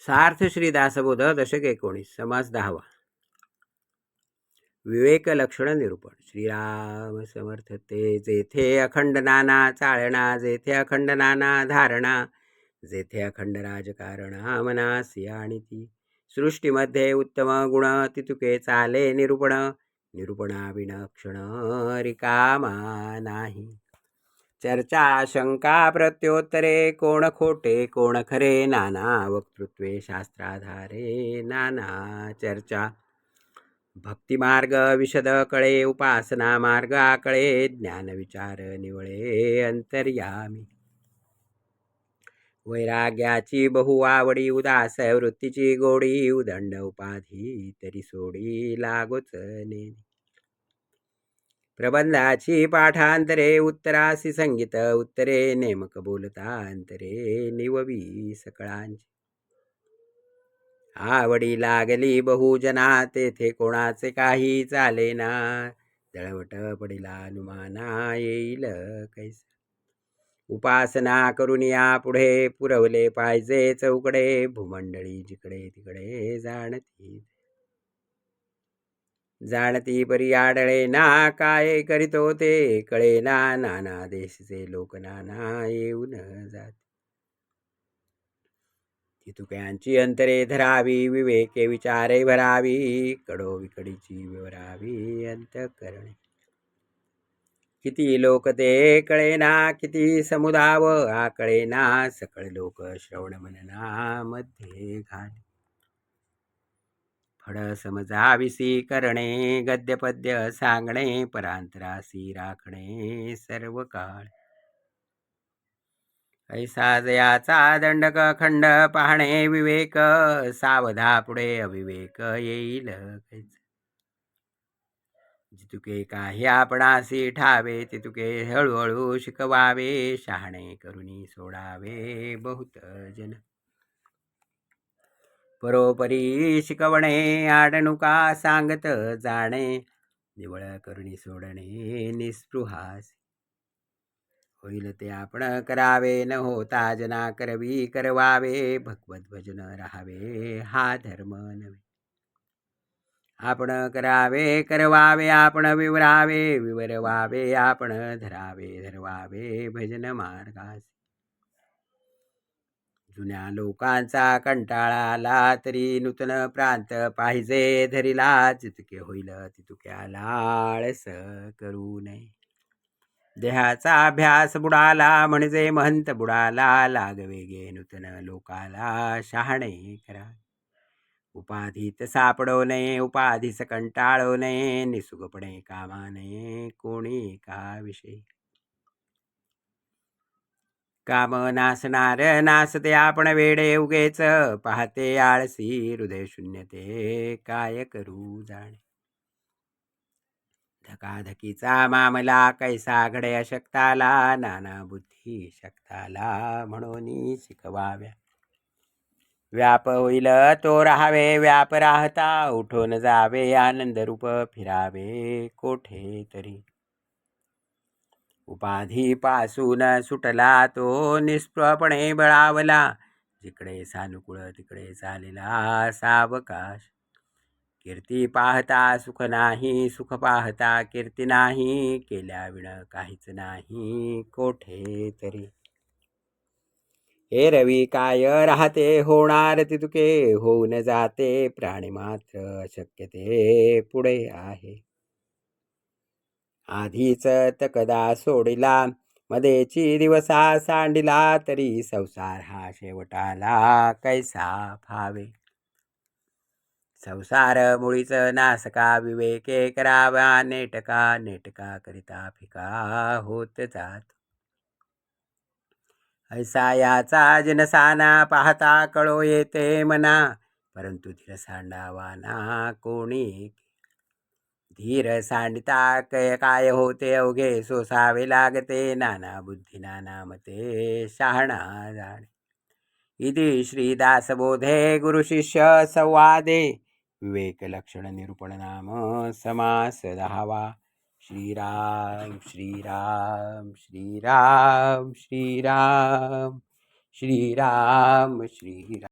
सार्थ श्री दासबोध दशक एकोणीस समास दहावा. विवेक लक्षण निरूपण. श्रीराम समर्थ ते जेथे अखंड नाना चाळणा जेथे अखंड नाना धारणा जेथे अखंड राजकारणा मना आणि ती. सृष्टीमध्ये उत्तम गुण तितुके चाले निरूपण. निरूपणा क्षण रिकामा नाही. चर्चा शंका प्रत्योत्तरे कोण खोटे कोण खरे नाना वक्तृत्वे शास्त्राधारे नाना चर्चा. भक्तिमार्ग विशद कळे उपासना मार्ग आकळे ज्ञान विचार निवळे अंतर्यामी. वैराग्याची बहु आवडी उदास वृत्तीची गोडी उदंड उपाधी तरी सोडी लागोच नेनी प्रबंधाची पाठांतरे उत्तरासी संगीत उत्तरे नेमक बोलता अंतरे निववी सकळांची. आवडी लागली बहुजना तेथे कोणाचे काही चालेना दळवट पडिला अनुमाना येईल कैस. उपासना करून या पुढे पुरवले पाहिजे चौकडे भूमंडळी जिकडे तिकडे जाणती जाणती परी आडळे ना काय करीतो ते कळे ना नाना देशचे लोक नाना येऊन जात. तितुक्यांची अंतरे धरावी विवेके विचारे भरावी कडो विकडीची विवरावी अंतकरणे. किती लोक ते कळे ना किती समुदाव आकळेना सकळ लोक श्रवण मनना मध्ये घाले. फळ समजाविसी करणे गद्यपद्य सांगणे परांतरासी राखणे सर्व काळ. ऐसा जयाचा दंडक खंड पाहणे विवेक सावधा पुढे अविवेक येईल जितुके काही आपणासी ठावे तितुके हळूहळू शिकवावे शहाणे करुणी सोडावे बहुत जन परोपरी शिकवणे आडणुका सांगत जाणे? निवळ करुणी सोडणे निस्पृहास. होईल ते आपण करावे न होता जना करवी करवावे. भगवत भजन राहावे हा धर्म नव्हे. आपण करावे करवावे आपण विवरावे. विवरवावे आपण धरावे धरवावे. भजन मार्गास. जुन्या लोकांचा कंटाळा आला तरी नूतन प्रांत पाहिजे धरिला. जितके होईल तितुक्याला लाळस करू नये. देहाचा अभ्यास बुडाला म्हणजे महंत बुडाला. लागवेगे नूतन लोकाला शहाणे करा. उपाधीत सापडो नये उपाधीस कंटाळो नये निसुगपणे कामा नये कोणी का विषयी. काम नासणार नासते आपण वेडे उगेच. पाहते आळसी हृदय शून्यते काय करू जाणे? धकाधकीचा मामला कैसा घडे अशक्ताला नाना बुद्धी शक्ताला म्हणून शिकवाव्या. व्याप होईल तो राहावे व्याप राहता उठून जावे आनंद रूप फिरावे कोठे तरी. उपाधीपासून सुटला तो निष्प्रपणे बळावला. जिकडे सानुकूळ तिकडे चालेला सावकाश. कीर्ती पाहता सुख नाही सुख पाहता कीर्ती नाही. केल्या विण काहीच नाही कोठे तरी. हे रवी काय राहते? होणार तितुके. होऊन जाते प्राणी मात्र. शक्यते पुढे आहे. आधीच तकदा सोडिला मध्येची दिवसा सांडिला तरी संसार हा शेवटाला कैसा फावे संसार मुळीच नासका विवेके करावा नेटका नेटका करिता फिका होत जात. ऐसा याचा जनसाना पाहता कळो येते मना परंतु धीर सांडावा ना कोणी धीर सांडता कय काय होते अवघे सोसावे लागते नाना बुद्धी नाना मते शहाणा जाणे. इति श्रीदासबोधे गुरुशिष्य संवादे विवेक लक्षण निरूपण नाम समास दहावा. श्रीराम श्रीराम श्रीराम श्रीराम श्रीराम श्रीराम.